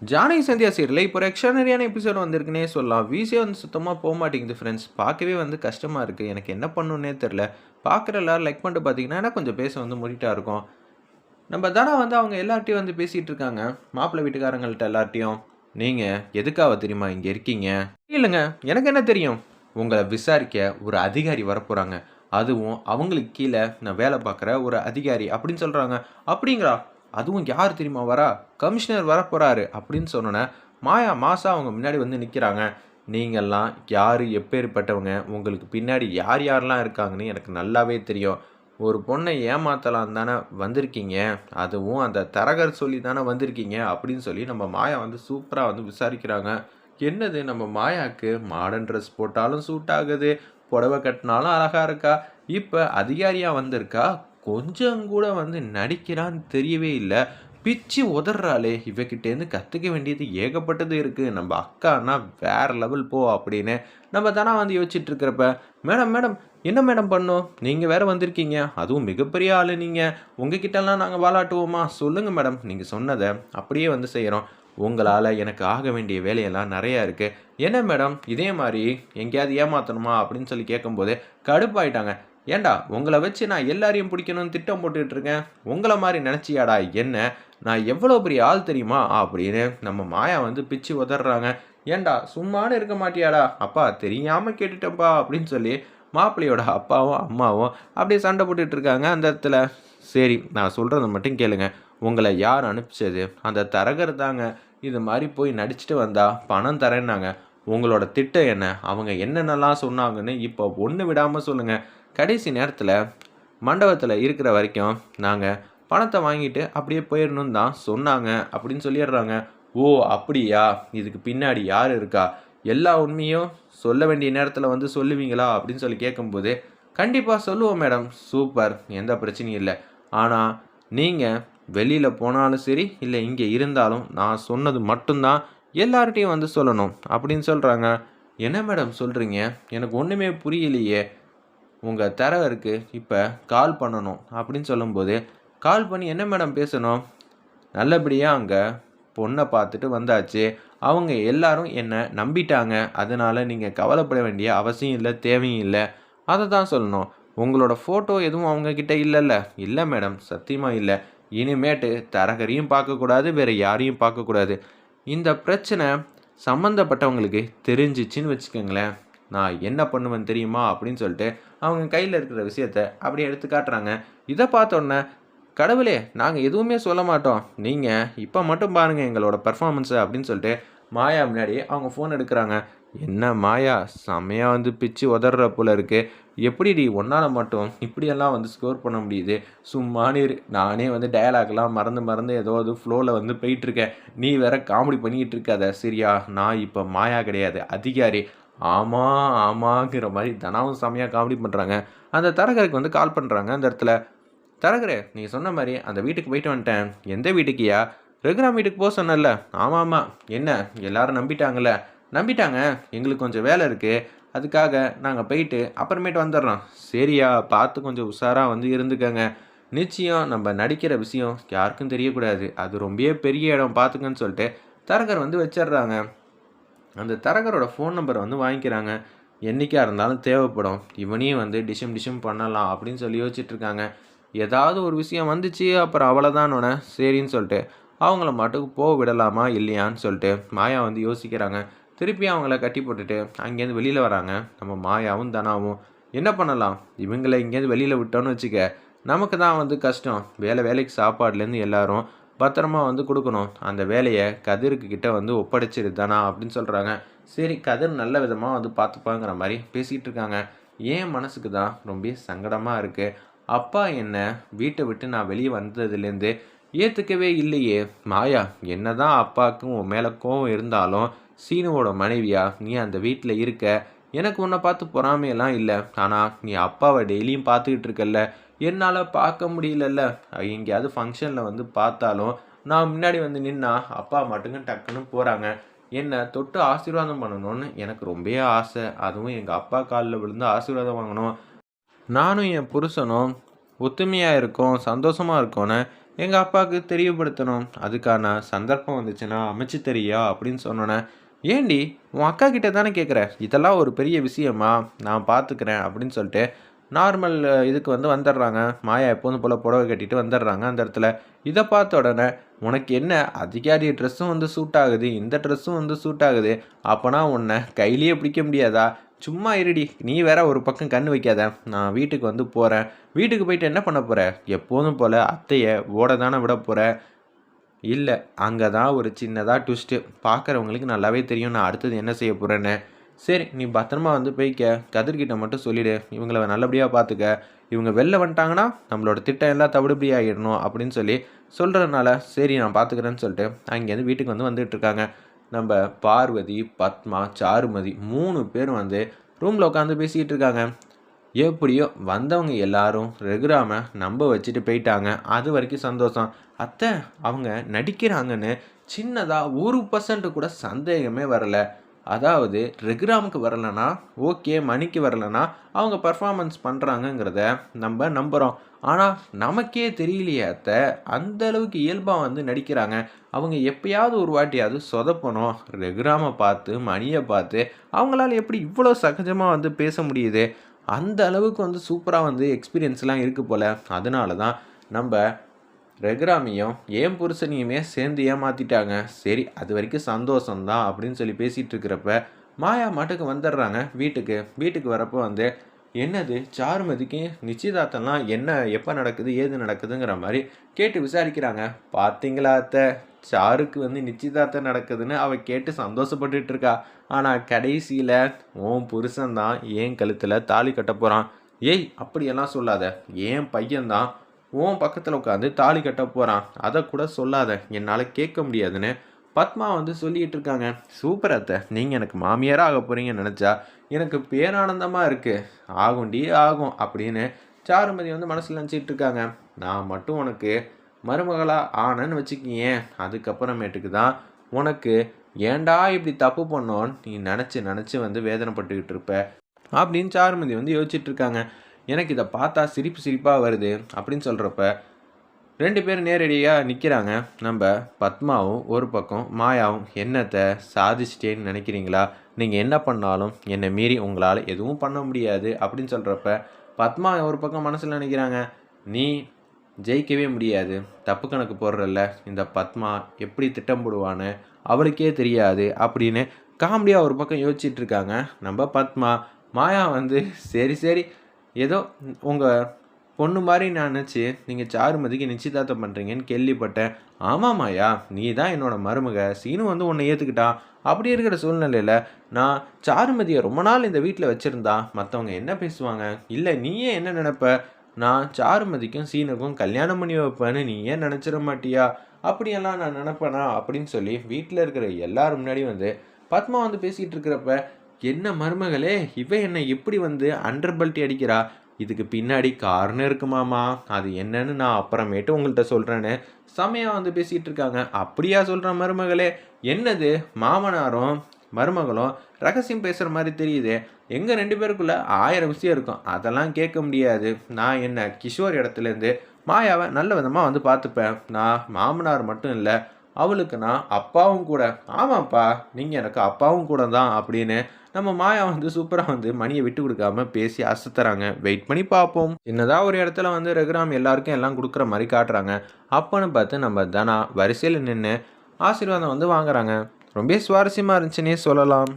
Janaki Sandhya serial இப்போ ஒரு எக்ஸ்ட்ரானரியான episode வந்திருக்குன்னே சொல்லலாம். விசியே வந்து சுத்தமாக போக மாட்டேங்குது ஃப்ரெண்ட்ஸ் பார்க்கவே வந்து கஷ்டமாக இருக்குது எனக்கு என்ன பண்ணணுன்னே தெரில பார்க்குற எல்லாரும் லைக் பண்ணிட்டு பார்த்தீங்கன்னா கொஞ்சம் பேச வந்து முடிட்டா இருக்கும். நம்ம தானா வந்து அவங்க எல்லார்ட்டையும் வந்து பேசிகிட்டு இருக்காங்க. மாப்பிள்ளை வீட்டுக்காரங்கள்ட்ட எல்லார்ட்டையும். நீங்கள் எதுக்காக தெரியுமா இங்கே இருக்கீங்க? இல்லைங்க எனக்கு என்ன தெரியும்? உங்களை விசாரிக்க ஒரு அதிகாரி வரப்போகிறாங்க அதுவும் அவங்களுக்கு கீழே நான் வேலை பார்க்குற ஒரு அதிகாரி அப்படின்னு சொல்கிறாங்க அப்படிங்களா? அதுவும் யார் தெரியுமா வரா? கமிஷனர் வரப்போகிறாரு அப்படின்னு சொன்னோன்னே மாயா மாசா அவங்க முன்னாடி வந்து நிற்கிறாங்க நீங்கள்லாம் யார் எப்பேற்பட்டவங்க உங்களுக்கு பின்னாடி யார் யாரெல்லாம் இருக்காங்கன்னு எனக்கு நல்லாவே தெரியும். ஒரு பொண்ணை ஏமாத்தலாம் தானே வந்திருக்கீங்க. அதுவும் அந்த தரகர் சொல்லி தானே வந்திருக்கீங்க அப்படின்னு சொல்லி நம்ம மாயா வந்து சூப்பராக வந்து விசாரிக்கிறாங்க. என்னது நம்ம மாயாவுக்கு மாடர்ன் ட்ரெஸ் போட்டாலும் சூட் ஆகுது புடவை கட்டினாலும் அழகாக இருக்கா? இப்போ அதிகாரியாக வந்திருக்கா? கொஞ்சம் கூட வந்து நடிக்கிறான்னு தெரியவே இல்லை. பிச்சு உதறாளே இவகிட்டேருந்து கற்றுக்க வேண்டியது ஏகப்பட்டது இருக்குது நம்ம அக்கானா வேற லெவல் போ அப்படின்னு நம்ம தானே வந்து யோசிச்சுட்டு இருக்கிறப்ப மேடம் மேடம் என்ன மேடம் பண்ணோம்? நீங்கள் வேறு வந்திருக்கீங்க. அதுவும் மிகப்பெரிய ஆள் நீங்கள் உங்ககிட்டலாம் நாங்கள் வாலாட்டுவோமா? சொல்லுங்கள் மேடம். நீங்கள் சொன்னதை அப்படியே வந்து செய்கிறோம் உங்களால் எனக்கு ஆக வேண்டிய வேலையெல்லாம் நிறையா இருக்குது என்ன மேடம்? இதே மாதிரி எங்கேயாவது ஏமாற்றணுமா அப்படின்னு சொல்லி கேட்கும்போது கடுப்பாயிட்டாங்க. ஏண்டா உங்களை வச்சு நான் எல்லாரையும் பிடிக்கணும்னு திட்டம் போட்டுட்டு இருக்கேன்? உங்களை மாதிரி நினச்சியாடா என்ன? நான் எவ்வளோ பெரிய ஆள் தெரியுமா? அப்படின்னு நம்ம மாயா வந்து பிச்சு உதறாங்க ஏண்டா சும்மானு இருக்க மாட்டியாடா? அப்பா தெரியாமல் கேட்டுட்டப்பா அப்படின்னு சொல்லி மாப்பிள்ளையோட அப்பாவும் அம்மாவும் அப்படியே சண்டை போட்டுட்டு இருக்காங்க அந்த இடத்துல. சரி நான் சொல்கிறத மட்டும் கேளுங்க. உங்களை யார் அனுப்பிச்சது? அந்த தரகர் தாங்க. இது மாதிரி போய் நடிச்சுட்டு வந்தா பணம் தரேன்னாங்க. உங்களோட திட்டம் என்ன? அவங்க என்னென்னலாம் சொன்னாங்கன்னு இப்போ ஒன்று விடாமல் சொல்லுங்கள் கடைசி நேரத்தில் மண்டபத்தில் இருக்கிற வரைக்கும் நாங்கள் பணத்தை வாங்கிட்டு அப்படியே போயிடணும் தான் சொன்னாங்க அப்படின்னு சொல்லிடுறாங்க. ஓ அப்படியா? இதுக்கு பின்னாடி யார் இருக்கா? எல்லா உண்மையும் சொல்ல வேண்டிய நேரத்தில் வந்து சொல்லுவீங்களா? அப்படின்னு சொல்லி கேட்கும்போது கண்டிப்பாக சொல்லுவோம் மேடம். சூப்பர். எந்த பிரச்சனையும் இல்லை. ஆனால் நீங்கள் வெளியில் போனாலும் சரி இல்லை இங்கே இருந்தாலும் நான் சொன்னது மட்டும்தான் எல்லார்ட்டையும் வந்து சொல்லணும். அப்படின்னு சொல்கிறாங்க என்ன மேடம் சொல்கிறீங்க எனக்கு ஒன்றுமே புரியலையே. உங்கள் தரகருக்கு இப்போ கால் பண்ணணும் அப்படின்னு சொல்லும்போது கால் பண்ணி என்ன மேடம் பேசணும்? நல்லபடியாக அங்கே பொண்ணை பார்த்துட்டு வந்தாச்சு. அவங்க எல்லாரும் என்னை நம்பிட்டாங்க. அதனால் நீங்கள் கவலைப்பட வேண்டிய அவசியம் இல்லை தேவையும் இல்லை. அதை தான் சொல்லணும். உங்களோட ஃபோட்டோ எதுவும் அவங்கக்கிட்ட இல்லைல்ல. இல்லை மேடம் சத்தியமாக இல்லை. இனிமேட்டு தரகரையும் பார்க்கக்கூடாது வேறு யாரையும் பார்க்கக்கூடாது. இந்த பிரச்சனை சம்மந்தப்பட்டவங்களுக்கு தெரிஞ்சிச்சின்னு வச்சுக்கோங்களேன். நான் என்ன பண்ணுவேன் தெரியுமா அப்படின்னு சொல்லிட்டு அவங்க கையில் இருக்கிற விஷயத்த அப்படி எடுத்து காட்டுறாங்க. இதை பார்த்தோன்னே கடவுளே நாங்கள் எதுவுமே சொல்ல மாட்டோம். நீங்கள் இப்போ மட்டும் பாருங்கள் எங்களோட பர்ஃபார்மன்ஸை அப்படின்னு சொல்லிட்டு மாயா முன்னாடி அவங்க ஃபோன் எடுக்கிறாங்க. என்ன மாயா? செம்மையாக வந்து பிச்சு உதற போல இருக்கு. எப்படிடி ஒன்றால் மட்டும் இப்படியெல்லாம் வந்து ஸ்கோர் பண்ண முடியுது? சும்மா இரு. நானே வந்து டயலாக்லாம் மறந்து மறந்து ஏதோ அது ஃப்ளோவில் வந்து போயிட்டுருக்கேன் நீ வேற காமெடி பண்ணிக்கிட்டு இருக்காத. சரியா? நான் இப்போ மாயா கிடையாது. அதிகாரி. ஆமாம் ஆமாங்கிற மாதிரி தனாவும் செம்மையாக காமெடி பண்ணுறாங்க அந்த தரகருக்கு வந்து கால் பண்ணுறாங்க அந்த இடத்துல. தரகரே நீ சொன்ன மாதிரி அந்த வீட்டுக்கு போயிட்டு வந்துட்டேன். எந்த வீட்டுக்கியா? ரெகுராம் வீட்டுக்கு போக சொன்னல ஆமாம் ஆமாம் என்ன? எல்லாரும் நம்பிட்டாங்கல்ல. நம்பிட்டாங்க. எங்களுக்கு கொஞ்சம் வேலை இருக்குது அதுக்காக நாங்கள் போயிட்டு அப்புறமேட்டு வந்துடுறோம். சரியா பார்த்து கொஞ்சம் உஷாராக வந்து இருந்துக்கங்க. நிச்சயம் நம்ம நடிக்கிற விஷயம் யாருக்கும் தெரியக்கூடாது. அது ரொம்பவே பெரிய இடம். பார்த்துக்கன்னு சொல்லிட்டு தரகர் வந்து வச்சிடுறாங்க. அந்த தரகரோட ஃபோன் நம்பரை வந்து வாங்கிக்கிறாங்க. என்றைக்காக இருந்தாலும் தேவைப்படும். இவனையும் வந்து டிஷம் டிஷம் பண்ணலாம் அப்படின்னு சொல்லி யோசிச்சுட்ருக்காங்க. ஏதாவது ஒரு விஷயம் வந்துச்சு அப்புறம் அவ்வளோதானோனே சரின்னு சொல்லிட்டு அவங்கள மட்டுக்கு போக விடலாமா இல்லையான்னு சொல்லிட்டு மாயா வந்து யோசிக்கிறாங்க. திருப்பி அவங்கள கட்டி போட்டுட்டு அங்கேருந்து வெளியில் வராங்க. நம்ம மாயாவும் தனாவும். என்ன பண்ணலாம்? இவங்களை இங்கேருந்து வெளியில் விட்டோன்னு வச்சுக்க. நமக்கு தான் வந்து கஷ்டம். வேலை வேலைக்கு சாப்பாடுலேருந்து எல்லாரும் பத்திரமா வந்து கொடுக்கணும். அந்த வேலையை கதிருக்கு கிட்ட வந்து ஒப்படைச்சிரு தானா அப்படின்னு சொல்கிறாங்க சரி கதிர் நல்ல விதமாக வந்து பார்த்துப்பாங்கிற மாதிரி பேசிகிட்டு இருக்காங்க. ஏன் மனசுக்கு தான் ரொம்ப சங்கடமாக இருக்குது அப்பா என்ன வீட்டை விட்டு நான் வெளியே வந்ததுலேருந்து ஏற்றுக்கவே இல்லையே. மாயா என்ன தான் அப்பாவுக்கும் உன் மேலே கோவம் இருந்தாலும் சீனுவோட மனைவியா நீ அந்த வீட்டில் இருக்க. எனக்கு உன்னை பார்த்து பொறாமையெல்லாம் இல்லை. ஆனால் நீ அப்பாவை டெய்லியும் பார்த்துக்கிட்டு இருக்கல்ல. என்னால் பார்க்க முடியலல்ல. எங்கேயாவது ஃபங்க்ஷனில் வந்து பார்த்தாலும் நான் முன்னாடி வந்து நின்னா அப்பா மட்டுங்க டக்குன்னு போகிறாங்க என்னை தொட்டு ஆசீர்வாதம் பண்ணணும்னு எனக்கு ரொம்பவே ஆசை. அதுவும் எங்கள் அப்பா காலில் விழுந்து ஆசீர்வாதம் வாங்கணும். நானும் என் புருஷனும் ஒத்துமையாக இருக்கோம் சந்தோஷமாக இருக்கோன்னு எங்கள் அப்பாவுக்கு தெரியப்படுத்தணும். அதுக்கான சந்தர்ப்பம் வந்துச்சுன்னா அமைச்சு தெரியா அப்படின்னு சொன்னோன்னே ஏண்டி உன் அக்கா கிட்ட தானே கேட்குற இதெல்லாம் ஒரு பெரிய விஷயமா? நான் பார்த்துக்கிறேன் அப்படின்னு சொல்லிட்டு நார்மல் இதுக்கு வந்து வந்துடுறாங்க. மாயா எப்போதும் போல் புடவை கட்டிட்டு வந்துடுறாங்க. அந்த இடத்துல இதை பார்த்த உடனே உனக்கு என்ன? அதிகாரி ட்ரெஸ்ஸும் வந்து சூட் ஆகுது. இந்த ட்ரெஸ்ஸும் வந்து சூட் ஆகுது. அப்போனா உன்னை கையிலேயே பிடிக்க முடியாதா? சும்மா இருடி. நீ வேற ஒரு பக்கம் கண் வைக்காத. நான் வீட்டுக்கு வந்து போகிறேன் வீட்டுக்கு போயிட்டு என்ன பண்ண போகிற எப்போதும் போல் அத்தையை ஓட தானே விட போகிற இல்லை. அங்கே தான் ஒரு சின்னதாக ட்விஸ்ட்டு பார்க்குறவங்களுக்கு நல்லாவே தெரியும். நான் அடுத்தது என்ன செய்ய போகிறேன்னு சரி நீ பத்திரமா வந்து போய்க்க கதிர்கிட்ட மட்டும் சொல்லிடு. இவங்கள நல்லபடியாக பார்த்துக்க இவங்க வெளில வந்துட்டாங்கன்னா நம்மளோட திட்டம் எல்லாம் தவிடுபடி ஆகிடணும் அப்படின்னு சொல்லி சொல்கிறதுனால சரி நான் பார்த்துக்கிறேன்னு சொல்லிட்டு அங்கேருந்து வீட்டுக்கு வந்து வந்துட்டு இருக்காங்க. நம்ம பார்வதி பத்மா சாருமதி மூணு பேரும் வந்து ரூமில் உட்காந்து பேசிக்கிட்டு இருக்காங்க. எப்படியோ வந்தவங்க எல்லாரும் ரெகுராம நம்ப வச்சுட்டு போயிட்டாங்க. அது வரைக்கும் சந்தோஷம். அத்தை அவங்க நடிக்கிறாங்கன்னு சின்னதாக ஒரு பர்சன்ட் கூட சந்தேகமே வரல. அதாவது ரெகுராமுக்கு வரலனா ஓகே மணிக்கு வரலனா அவங்க பர்ஃபார்மன்ஸ் பண்ணுறாங்கங்கிறத நம்ம நம்புகிறோம் ஆனால் நமக்கே தெரியலையே அத்த அந்த அளவுக்கு இயல்பாக வந்து நடிக்கிறாங்க. அவங்க எப்பயாவது ஒரு வாட்டியாவது சொதப்பணும். ரெகுராமை பார்த்து மணியை பார்த்து அவங்களால எப்படி இவ்வளோ சகஜமாக வந்து பேச முடியுது? அந்த அளவுக்கு வந்து சூப்பராக வந்து எக்ஸ்பீரியன்ஸ்லாம் இருக்குது போல். அதனால தான் நம்ம ரெகுராமியும் ஏன் புருஷனையுமே சேர்ந்து ஏமாற்றிட்டாங்க சரி அது வரைக்கும் சந்தோஷம்தான் அப்படின்னு சொல்லி பேசிகிட்டு இருக்கிறப்ப மாயா மாட்டுக்கு வந்துடுறாங்க வீட்டுக்கு. வீட்டுக்கு வரப்போ வந்து என்னது சாருமதிக்கு நிச்சயதார்த்தம்லாம் என்ன எப்போ நடக்குது ஏது நடக்குதுங்கிற மாதிரி கேட்டு விசாரிக்கிறாங்க. பார்த்தீங்களா அத்தை? சாருக்கு வந்து நிச்சயதார்த்தம் நடக்குதுன்னு அவள் கேட்டு சந்தோஷப்பட்டுட்டு இருக்கா. ஆனால் கடைசியில் ஓம் புருஷன்தான் ஏன் கழுத்தில் தாலி கட்ட போகிறான் ஏய் அப்படியெல்லாம் சொல்லாத. ஏன் பையன்தான் உன் பக்கத்தில் உட்காந்து தாலி கட்ட போகிறான் அதை கூட சொல்லாத. என்னால் கேட்க முடியாதுன்னு பத்மா வந்து சொல்லிகிட்டு இருக்காங்க. சூப்பர் அத்தை. நீங்கள் எனக்கு மாமியாராக ஆக போகிறீங்கன்னு நினச்சா எனக்கு பேரானந்தமாக இருக்குது ஆகும்டி ஆகும் அப்படின்னு சாருமதி வந்து மனசில் நினச்சிட்டு இருக்காங்க. நான் மட்டும் உனக்கு மருமகளாக ஆனன்னு வச்சுக்கிங்க அதுக்கப்புறமேட்டுக்கு தான் உனக்கு ஏன்டா இப்படி தப்பு பண்ணோன்னு நீ நினச்சி நினச்சி வந்து வேதனைப்பட்டுக்கிட்டு இருப்ப? அப்படின்னு சாருமதி வந்து யோசிச்சுட்டு இருக்காங்க. எனக்கு இதை பார்த்தா சிரிப்பு சிரிப்பாக வருது அப்படின்னு சொல்கிறப்ப ரெண்டு பேரும் நேரடியாக நிற்கிறாங்க நம்ம பத்மாவும் ஒரு பக்கம் மாயாவும் என்னத்தை சாதிச்சிட்டேன்னு நினைக்கிறீங்களா? நீங்கள் என்ன பண்ணாலும் என்னை மீறி உங்களால் எதுவும் பண்ண முடியாது அப்படின்னு சொல்கிறப்ப பத்மா ஒரு பக்கம் மனசில் நினைக்கிறாங்க நீ ஜெயிக்கவே முடியாது. தப்பு கணக்கு போடுறல்ல. இந்த பத்மா எப்படி திட்டம் போடுவான்னு அவளுக்கே தெரியாது அப்படின்னு காமெடியாக ஒரு பக்கம் யோசிச்சுட்டு இருக்காங்க. நம்ம பத்மா மாயா வந்து சரி சரி ஏதோ உங்கள் பொண்ணு மாதிரி நான் நினச்சி நீங்கள் சாருமதிக்கு நிச்சயதார்த்தம் பண்ணுறீங்கன்னு கேள்விப்பட்டேன். ஆமாம் மாயா நீ தான் என்னோடய மருமக. சீனு வந்து உன்னை ஏற்றுக்கிட்டான் அப்படி இருக்கிற சூழ்நிலையில் நான் சாருமதியை ரொம்ப நாள் இந்த வீட்டில் வச்சுருந்தா மற்றவங்க என்ன பேசுவாங்க? இல்லை நீயே என்ன நினப்ப? நான் சாருமதிக்கும் சீனுக்கும் கல்யாணம் பண்ணி வைப்பேன்னு நீ ஏன் நினச்சிட மாட்டியா? அப்படியெல்லாம் நான் நினப்பேனா? அப்படின்னு சொல்லி வீட்டில் இருக்கிற எல்லோரும் முன்னாடி வந்து பத்மா வந்து பேசிகிட்டு இருக்கிறப்ப என்ன மருமகளே இவ என்னை எப்படி வந்து அண்டர் பல்ட்டி அடிக்கிறா? இதுக்கு பின்னாடி காரணம் இருக்குமாமா அது என்னன்னு நான் அப்புறமேட்டு உங்கள்கிட்ட சொல்கிறேன்னு செமையாக வந்து பேசிகிட்டு இருக்காங்க. அப்படியா சொல்கிற மருமகளே? என்னது? மாமனாரும் மருமகளும் ரகசியம் பேசுகிற மாதிரி தெரியுது. எங்கள் ரெண்டு பேருக்குள்ளே ஆயிரம் விஷயம் இருக்கும். அதெல்லாம் கேட்க முடியாது. நான் என்ன கிஷோர் இடத்துலேருந்து மாயாவை நல்ல விதமாக வந்து பார்த்துப்பேன். நான் மாமனார் மட்டும் இல்லை அவளுக்கு நான் அப்பாவும் கூட ஆமாப்பா நீங்கள் எனக்கு அப்பாவும் கூட தான் அப்படின்னு நம்ம மாயா வந்து சூப்பராக வந்து மணியை விட்டு கொடுக்காம பேசி அசத்துறாங்க. வெயிட் பண்ணி பார்ப்போம். என்னதான் ஒரு இடத்துல வந்து ரகுராம் எல்லாருக்கும் எல்லாம் கொடுக்குற மாதிரி காட்டுறாங்க. அப்போன்னு பார்த்து நம்ம தனா வரிசையில் நின்று ஆசீர்வாதம் வந்து வாங்குறாங்க. ரொம்ப சுவாரஸ்யமாக இருந்துச்சுன்னே சொல்லலாம்.